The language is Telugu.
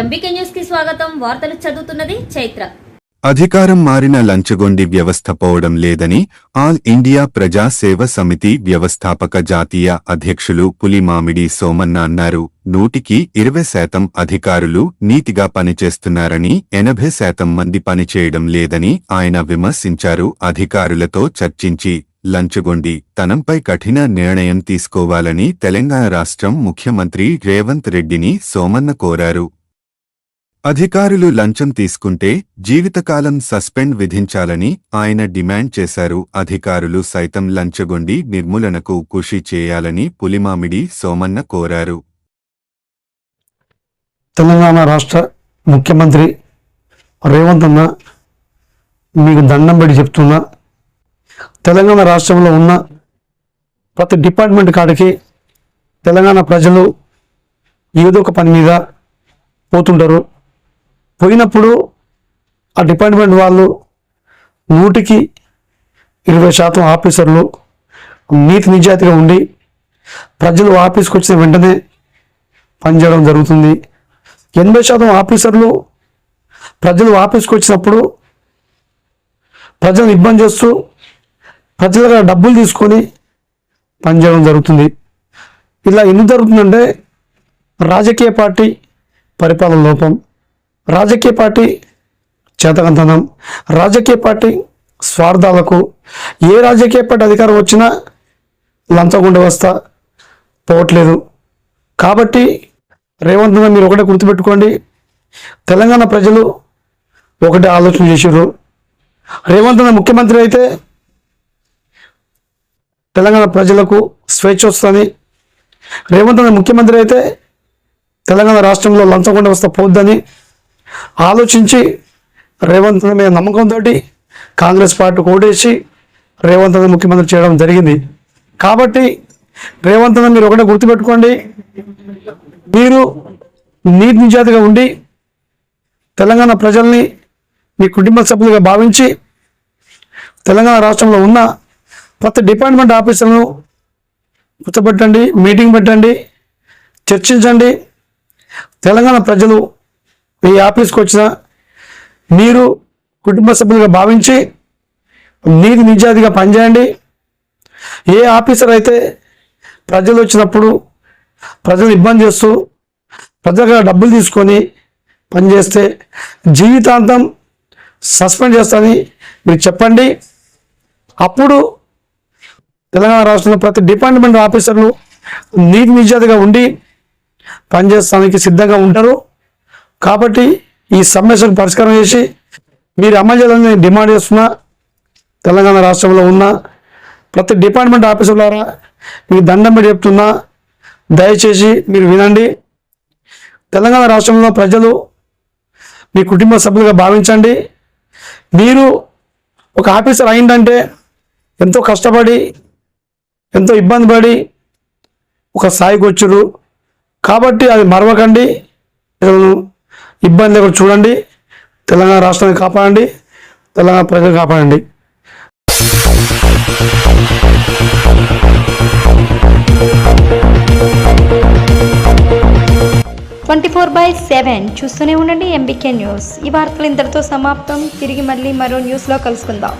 ఎంబీకే న్యూస్కి స్వాగతం. వార్తలు చదువుతున్నది చైత్ర. అధికారం మారిన లంచగొండి వ్యవస్థ పోవడం లేదని ఆల్ ఇండియా ప్రజా సేవ సమితి వ్యవస్థాపక జాతీయ అధ్యక్షులు పులిమామిడి సోమన్న అన్నారు. నూటికి ఇరవై శాతం అధికారులు నీతిగా పనిచేస్తున్నారని ఎనభై శాతం మంది పనిచేయడం లేదని ఆయన విమర్శించారు. అధికారులతో చర్చించి లంచగొండి తనంపై కఠిన నిర్ణయం తీసుకోవాలని తెలంగాణ రాష్ట్రం ముఖ్యమంత్రి రేవంత్ రెడ్డిని సోమన్న కోరారు. అధికారులు లంచం తీసుకుంటే జీవితకాలం సస్పెండ్ విధించాలని ఆయన డిమాండ్ చేశారు. అధికారులు సైతం లంచగొండి నిర్మూలనకు కృషి చేయాలని పులిమామిడి సోమన్న కోరారు. తెలంగాణ రాష్ట్ర ముఖ్యమంత్రి రేవంత్ అన్న మీకు దండం పెట్టి చెప్తున్నా తెలంగాణ రాష్ట్రంలో ఉన్న ప్రతి డిపార్ట్మెంట్ కాడికి తెలంగాణ ప్రజలు ఏదో ఒక పని మీద పోతుంటారు. పోయినప్పుడు ఆ డిపార్ట్మెంట్ వాళ్ళు నూటికి ఇరవై శాతం ఆఫీసర్లు నీతి నిజాయితీగా ఉండి ప్రజలు ఆఫీస్కి వచ్చిన వెంటనే పనిచేయడం జరుగుతుంది. ఎనభై శాతం ఆఫీసర్లు ప్రజలు ఆఫీస్కి వచ్చినప్పుడు ప్రజలను ఇబ్బంది చేస్తూ ప్రజల దగ్గర డబ్బులు తీసుకొని పనిచేయడం జరుగుతుంది. ఇలా ఎందుకు జరుగుతుందంటే రాజకీయ పార్టీ పరిపాలన లోపం. రాజకీయ పార్టీ చేతకంతనం రాజకీయ పార్టీ స్వార్థాలకు ఏ రాజకీయ పార్టీ అధికారం వచ్చినా లంచగుండ వ్యవస్థ పోవట్లేదు. కాబట్టి రేవంత్ మీరు ఒకటే గుర్తుపెట్టుకోండి. తెలంగాణ ప్రజలు ఒకటే ఆలోచన చేశారు. రేవంత్ ముఖ్యమంత్రి అయితే తెలంగాణ ప్రజలకు స్వేచ్ఛ వస్తుందని రేవంత్ ముఖ్యమంత్రి అయితే తెలంగాణ రాష్ట్రంలో లంచగొండ వ్యవస్థ పోద్దని ఆలోచించి రేవంత్ మీద నమ్మకంతో కాంగ్రెస్ పార్టీ ఓటేసి రేవంత్ ముఖ్యమంత్రి చేయడం జరిగింది. కాబట్టి రేవంత్ మీరు ఒకటే గుర్తుపెట్టుకోండి. మీరు నీతి నిజాతిగా ఉండి తెలంగాణ ప్రజల్ని మీ కుటుంబ సభ్యులుగా భావించి తెలంగాణ రాష్ట్రంలో ఉన్న ప్రతి డిపార్ట్మెంట్ ఆఫీసర్లను కూర్చోబెట్టండి మీటింగ్ పెట్టండి చర్చించండి. తెలంగాణ ప్రజలు ఏ ఆఫీస్కి వచ్చిన మీరు కుటుంబ సభ్యులుగా భావించి నీతి నిజాతిగా పనిచేయండి. ఏ ఆఫీసర్ అయితే ప్రజలు వచ్చినప్పుడు ప్రజలు ఇబ్బంది చేస్తూ ప్రజల డబ్బులు తీసుకొని పనిచేస్తే జీవితాంతం సస్పెండ్ చేస్తానని మీరు చెప్పండి. అప్పుడు తెలంగాణ రాష్ట్రంలో ప్రతి డిపార్ట్మెంట్ ఆఫీసర్లు నీతి నిజాతిగా ఉండి పనిచేస్తానికి సిద్ధంగా ఉంటారు. కాబట్టి ఈ సమస్యను పరిష్కారం చేసి మీరు అమలు చేయాలని నేను డిమాండ్ చేస్తున్నా తెలంగాణ రాష్ట్రంలో ఉన్న ప్రతి డిపార్ట్మెంట్ ఆఫీసర్లారా మీకు దండం పెట్టి చెప్తున్నా దయచేసి మీరు వినండి. తెలంగాణ రాష్ట్రంలో ప్రజలు మీ కుటుంబ సభ్యులుగా భావించండి. మీరు ఒక ఆఫీసర్ అయిందంటే ఎంతో కష్టపడి ఎంతో ఇబ్బంది పడి ఒక స్థాయికి వచ్చారు కాబట్టి అది మరవకండి. ఇబ్బంది లేకుండా చూడండి. తెలంగాణ రాష్ట్రాన్ని కాపాడండి. తెలంగాణ ప్రజలు కాపాడండి. ట్వంటీ ఫోర్ బై సెవెన్ చూస్తూనే ఉండండి ఎంబీకే న్యూస్. ఈ వార్తలు ఇంతటితో సమాప్తం. తిరిగి మళ్ళీ మరో న్యూస్లో కలుసుకుందాం.